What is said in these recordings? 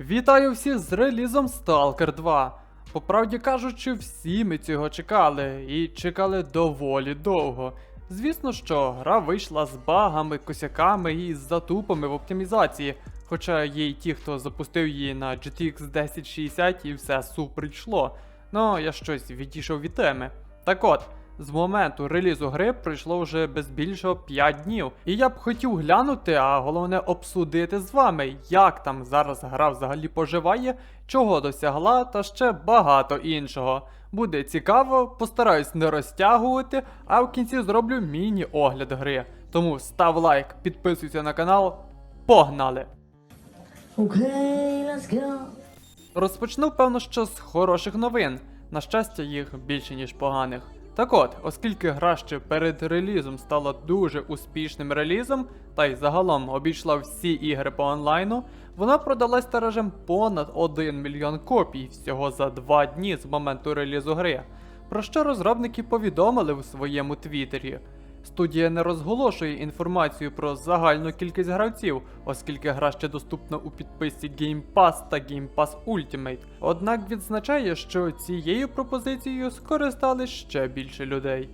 Вітаю всіх з релізом Stalker 2. По правді кажучи, всі ми цього чекали і чекали доволі довго. Звісно, що гра вийшла з багами, косяками і з затупами в оптимізації, хоча є й ті, хто запустив її на GTX 1060 і все супер йшло. Ну, я щось відійшов від теми. Так от, з моменту релізу гри пройшло вже без більшого 5 днів. І я б хотів глянути, а головне обсудити з вами, як там зараз гра взагалі поживає, чого досягла та ще багато іншого. Буде цікаво, постараюсь не розтягувати, а в кінці зроблю міні-огляд гри. Тому став лайк, підписуйся на канал. Погнали! Okay, let's go. Розпочну, певно, що з хороших новин. На щастя, їх більше, ніж поганих. Так от, оскільки гра ще перед релізом стала дуже успішним релізом, та й загалом обійшла всі ігри по онлайну, вона продалась тиражем понад 1 мільйон копій всього за 2 дні з моменту релізу гри. Про що розробники повідомили у своєму твіттері. Студія не розголошує інформацію про загальну кількість гравців, оскільки гра ще доступна у підписці Game Pass та Game Pass Ultimate. Однак відзначає, що цією пропозицією скористались ще більше людей.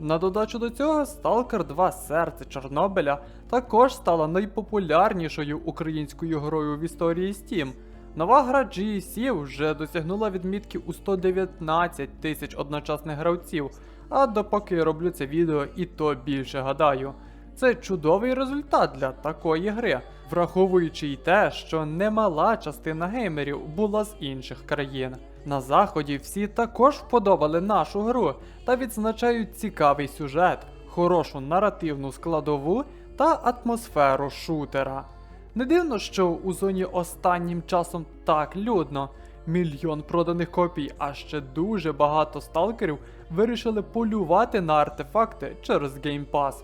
На додачу до цього, Stalker 2 Серце Чорнобиля також стала найпопулярнішою українською грою в історії Steam. Нова гра GEC вже досягнула відмітки у 119 тисяч одночасних гравців, а допоки я роблю це відео і то більше гадаю. Це чудовий результат для такої гри, враховуючи й те, що немала частина геймерів була з інших країн. На заході всі також вподобали нашу гру та відзначають цікавий сюжет, хорошу наративну складову та атмосферу шутера. Не дивно, що у зоні останнім часом так людно. Мільйон проданих копій, а ще дуже багато сталкерів вирішили полювати на артефакти через Game Pass.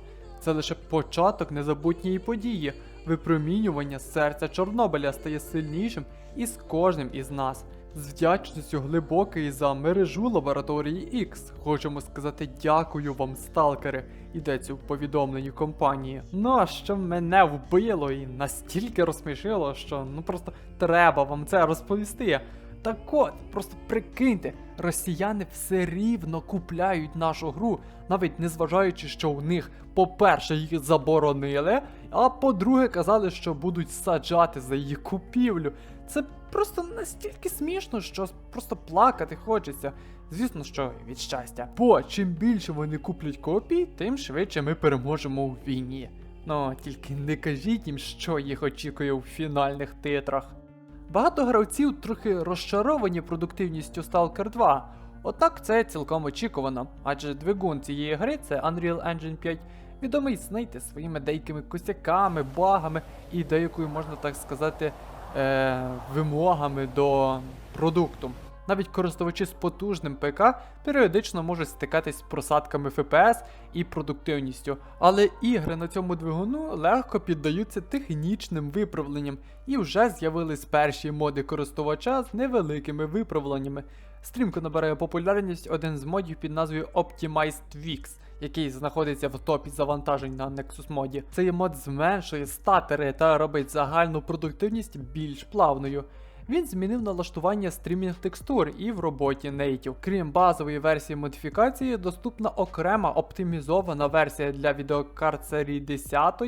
Це лише початок незабутньої події. Випромінювання серця Чорнобиля стає сильнішим із кожним із нас. З вдячністю глибокої за мережу лабораторії X. Хочемо сказати дякую вам, сталкери, йдеться в повідомленні компанії. Ну а що мене вбило і настільки розсмішило, що ну просто треба вам це розповісти. Так от, просто прикиньте, росіяни все рівно купляють нашу гру, навіть незважаючи, що у них, по-перше, їх заборонили, а по-друге, казали, що будуть саджати за її купівлю. Це просто настільки смішно, що просто плакати хочеться. Звісно, що від щастя. Бо чим більше вони куплять копій, тим швидше ми переможемо у війні. Ну, тільки не кажіть їм, що їх очікує у фінальних титрах. Багато гравців трохи розчаровані продуктивністю Stalker 2. Однак це цілком очікувано, адже двигун цієї гри це Unreal Engine 5, відомий знаєте, своїми деякими косяками, багами і деякою, можна так сказати, е- вимогами до продукту. Навіть користувачі з потужним ПК періодично можуть стикатись з просадками FPS і продуктивністю, але ігри на цьому двигуну легко піддаються технічним виправленням, і вже з'явились перші моди користувача з невеликими виправленнями. Стрімко набирає популярність один з модів під назвою Optimized Wix, який знаходиться в топі завантажень на Nexus моді. Цей мод зменшує статери та робить загальну продуктивність більш плавною. Він змінив налаштування стрімінг текстур і в роботі Native. Крім базової версії модифікації, доступна окрема оптимізована версія для відеокарт серії 10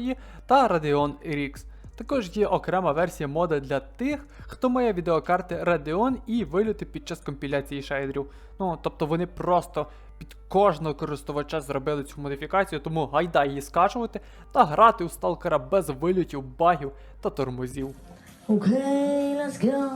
та Radeon RX. Також є окрема версія мода для тих, хто має відеокарти Radeon і вильоти під час компіляції шейдерів. Ну, тобто вони просто під кожного користувача зробили цю модифікацію, тому гайда її скачувати та грати у сталкера без вильотів, багів та тормозів. Okay, let's go.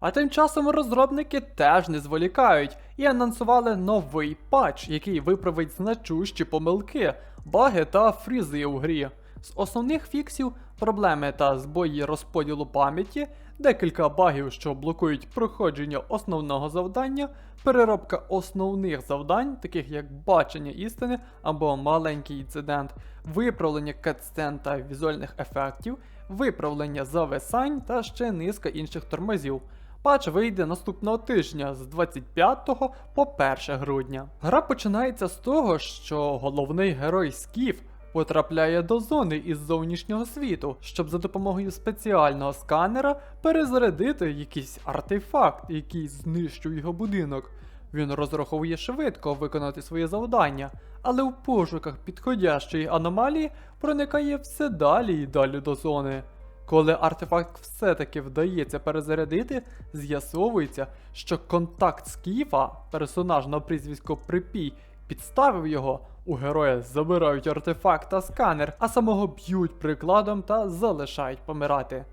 А тим часом розробники теж не зволікають і анонсували новий патч, який виправить значущі помилки, баги та фрізи у грі. З основних фіксів проблеми та збої розподілу пам'яті, декілька багів, що блокують проходження основного завдання, переробка основних завдань, таких як бачення істини або маленький інцидент, виправлення катсцен та візуальних ефектів, виправлення зависань та ще низка інших тормозів. Патч вийде наступного тижня з 25 по 1 грудня. Гра починається з того, що головний герой Скіф потрапляє до зони із зовнішнього світу, щоб за допомогою спеціального сканера перезарядити якийсь артефакт, який знищує його будинок. Він розраховує швидко виконати своє завдання, але в пошуках підходящої аномалії проникає все далі і далі до зони. Коли артефакт все-таки вдається перезарядити, з'ясовується, що контакт Скіфа, персонаж на прізвисько Припій, підставив його. У героя забирають артефакт та сканер, а самого б'ють прикладом та залишають помирати.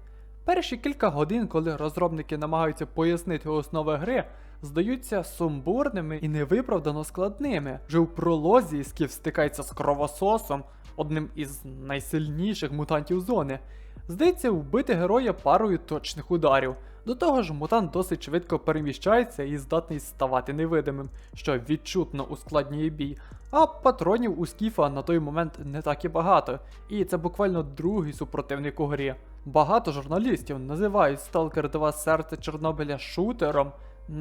Перші кілька годин, коли розробники намагаються пояснити основи гри, здаються сумбурними і невиправдано складними. Вже у пролозі Скіф стикається з кровососом, одним із найсильніших мутантів зони. Здається, вбити героя парою точних ударів. До того ж, мутант досить швидко переміщається і здатний ставати невидимим, що відчутно ускладнює бій. А патронів у Скіфа на той момент не так і багато, і це буквально другий супротивник у грі. Багато журналістів називають Stalker 2 серце Чорнобиля шутером,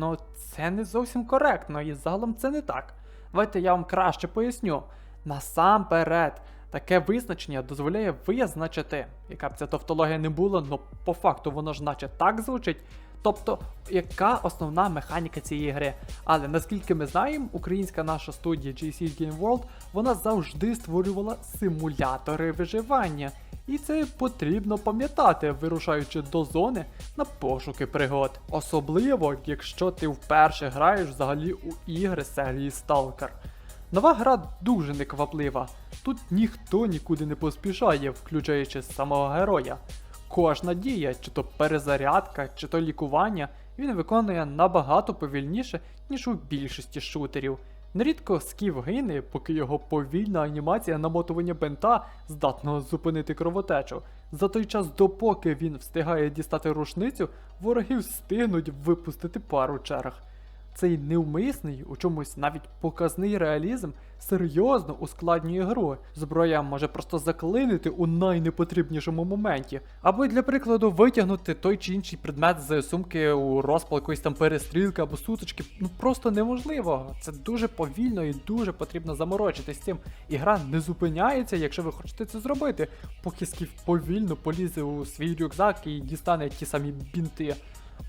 але це не зовсім коректно, і загалом це не так. Давайте я вам краще поясню. Насамперед, таке визначення дозволяє визначити, яка б ця тавтологія не була, але по факту воно ж наче так звучить. Тобто, яка основна механіка цієї гри. Але наскільки ми знаємо, українська наша студія GC Game World, вона завжди створювала симулятори виживання. І це потрібно пам'ятати, вирушаючи до зони на пошуки пригод. Особливо, якщо ти вперше граєш взагалі у ігри серії Stalker. Нова гра дуже некваплива. Тут ніхто нікуди не поспішає, включаючи самого героя. Кожна дія, чи то перезарядка, чи то лікування, він виконує набагато повільніше, ніж у більшості шутерів. Нерідко скіф гине, поки його повільна анімація намотування бента здатна зупинити кровотечу. За той час, допоки він встигає дістати рушницю, ворогів встигнуть випустити пару черг. Цей невмисний, у чомусь навіть показний реалізм серйозно ускладнює гру. Зброя може просто заклинити у найнепотрібнішому моменті, або для прикладу витягнути той чи інший предмет з сумки у розпал якоїсь там перестрілки або сутички. Ну просто неможливо. Це дуже повільно і дуже потрібно заморочитись цим. І гра не зупиняється, якщо ви хочете це зробити, поки скіф повільно полізе у свій рюкзак і дістане ті самі бінти.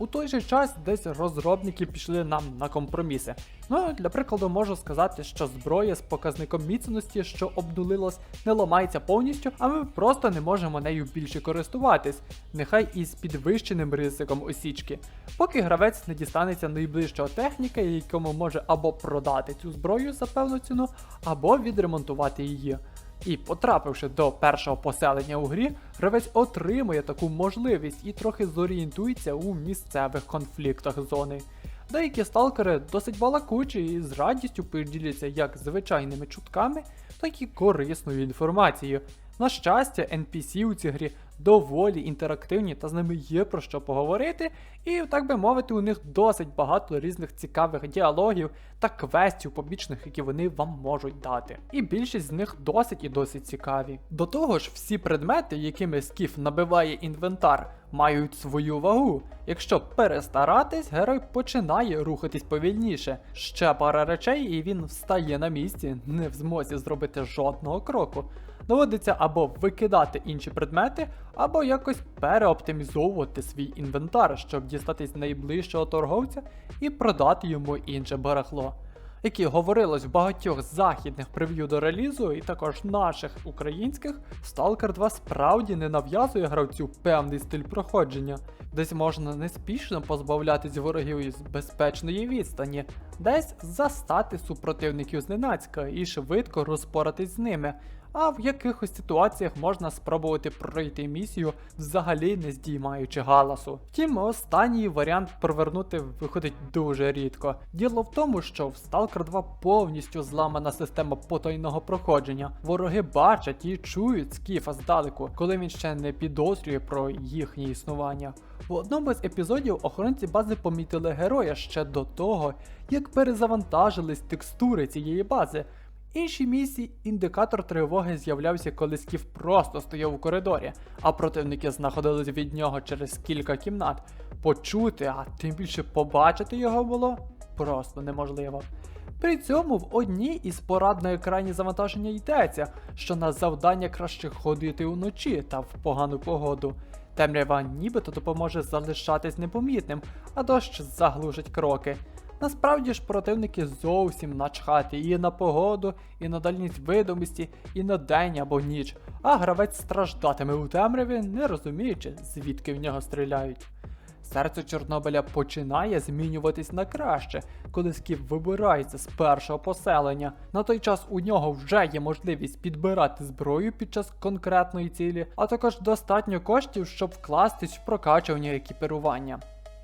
У той же час десь розробники пішли нам на компроміси. Ну, для прикладу, можу сказати, що зброя з показником міцності, що обнулилась, не ламається повністю, а ми просто не можемо нею більше користуватись, нехай і з підвищеним ризиком осічки. Поки гравець не дістанеться найближчого техніка, якому може або продати цю зброю за певну ціну, або відремонтувати її. І потрапивши до першого поселення у грі, гравець отримує таку можливість і трохи зорієнтується у місцевих конфліктах зони. Деякі сталкери досить балакучі і з радістю поділяться як звичайними чутками, так і корисною інформацією. На щастя, NPC у цій грі доволі інтерактивні та з ними є про що поговорити, і, так би мовити, у них досить багато різних цікавих діалогів та квестів побічних, які вони вам можуть дати. І більшість з них досить і досить цікаві. До того ж, всі предмети, якими скіф набиває інвентар, мають свою вагу. Якщо перестаратись, герой починає рухатись повільніше. Ще пара речей, і він встає на місці, не в змозі зробити жодного кроку. Доводиться або викидати інші предмети, або якось переоптимізовувати свій інвентар, щоб дістатись найближчого торговця і продати йому інше барахло. Як і говорилось в багатьох західних прев'ю до релізу, і також наших українських, Stalker 2 справді не нав'язує гравцю певний стиль проходження. Десь можна неспішно позбавлятись ворогів із безпечної відстані, десь застати супротивників зненацька і швидко розпоратись з ними. А в якихось ситуаціях можна спробувати пройти місію, взагалі не здіймаючи галасу. Втім, останній варіант провернути виходить дуже рідко. Діло в тому, що в Stalker 2 повністю зламана система потайного проходження. Вороги бачать і чують скіфа здалеку, коли він ще не підозрює про їхнє існування. В одному з епізодів охоронці бази помітили героя ще до того, як перезавантажились текстури цієї бази. Іншій місії індикатор тривоги з'являвся, коли скіф просто стояв у коридорі, а противники знаходились від нього через кілька кімнат. Почути, а тим більше побачити його було просто неможливо. При цьому в одній із порад на екрані завантаження йдеться, що на завдання краще ходити уночі та в погану погоду. Темрява нібито допоможе залишатись непомітним, а дощ заглушить кроки. Насправді ж противники зовсім начхати і на погоду, і на дальність видимості, і на день або ніч, а гравець страждатиме у темряві, не розуміючи, звідки в нього стріляють. Серце Чорнобиля починає змінюватись на краще, коли скіф вибирається з першого поселення. На той час у нього вже є можливість підбирати зброю під час конкретної цілі, а також достатньо коштів, щоб вкластись в прокачування екіпірування.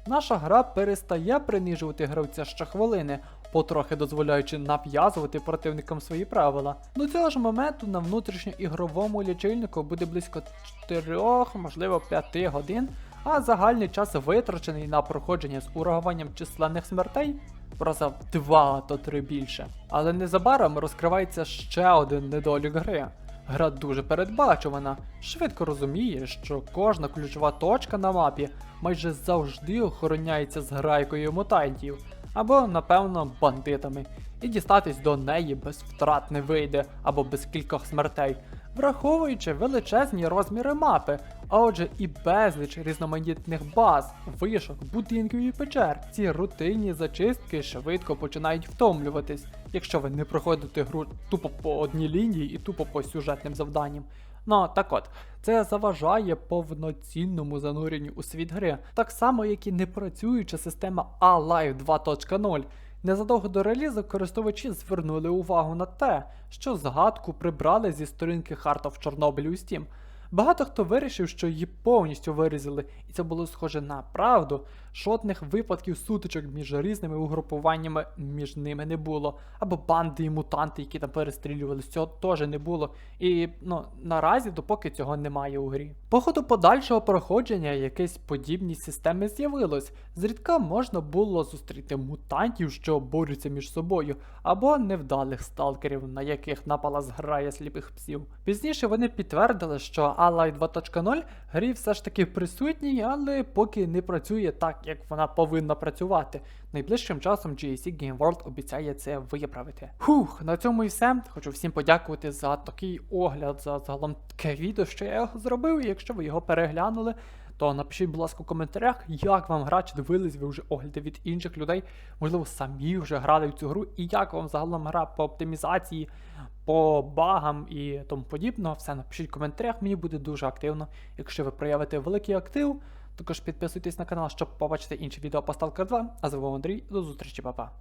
Наша гра перестає принижувати гравця щохвилини, потрохи дозволяючи нав'язувати противникам свої правила. До цього ж моменту на внутрішньоігровому лічильнику буде близько 4, можливо 5 годин, а загальний час витрачений на проходження з урахуванням численних смертей просто в 2 то 3 більше. Але незабаром розкривається ще один недолік гри. Гра дуже передбачувана, швидко розуміє, що кожна ключова точка на мапі майже завжди охороняється з грайкою мутантів, або, напевно, бандитами, і дістатись до неї без втрат не вийде або без кількох смертей, враховуючи величезні розміри мапи, а отже і безліч різноманітних баз, вишок, будинків і печер. Ці рутинні зачистки швидко починають втомлюватись, якщо ви не проходите гру тупо по одній лінії і тупо по сюжетним завданням. Ну так от, це заважає повноцінному зануренню у світ гри, так само як і непрацююча система A-Live 2.0. Незадовго до релізу користувачі звернули увагу на те, що згадку прибрали зі сторінки Heart of Чорнобиль у Steam. Багато хто вирішив, що її повністю вирізали, і це було схоже на правду. Жодних випадків сутичок між різними угрупуваннями між ними не було. Або банди і мутанти, які там перестрілювалися, цього теж не було. І ну наразі, допоки цього немає у грі. По ходу подальшого проходження якесь подібні системи з'явилось. Зрідка можна було зустріти мутантів, що борються між собою, або невдалих сталкерів, на яких напала зграя сліпих псів. Пізніше вони підтвердили, що Ally 2.0 грі все ж таки присутній, але поки не працює так, як вона повинна працювати. Найближчим часом GSC Game World обіцяє це виправити. Фух, на цьому і все. Хочу всім подякувати за такий огляд, за загалом таке відео, що я його зробив. Якщо ви його переглянули, то напишіть, будь ласка, у коментарях, як вам гра, чи дивились ви вже огляди від інших людей, можливо, самі вже грали в цю гру, і як вам загалом гра по оптимізації, по багам і тому подібного. Все напишіть в коментарях, мені буде дуже активно, якщо ви проявите великий актив. Також підписуйтесь на канал, щоб побачити інші відео по Stalker 2. А з вами Андрій, до зустрічі, па-па.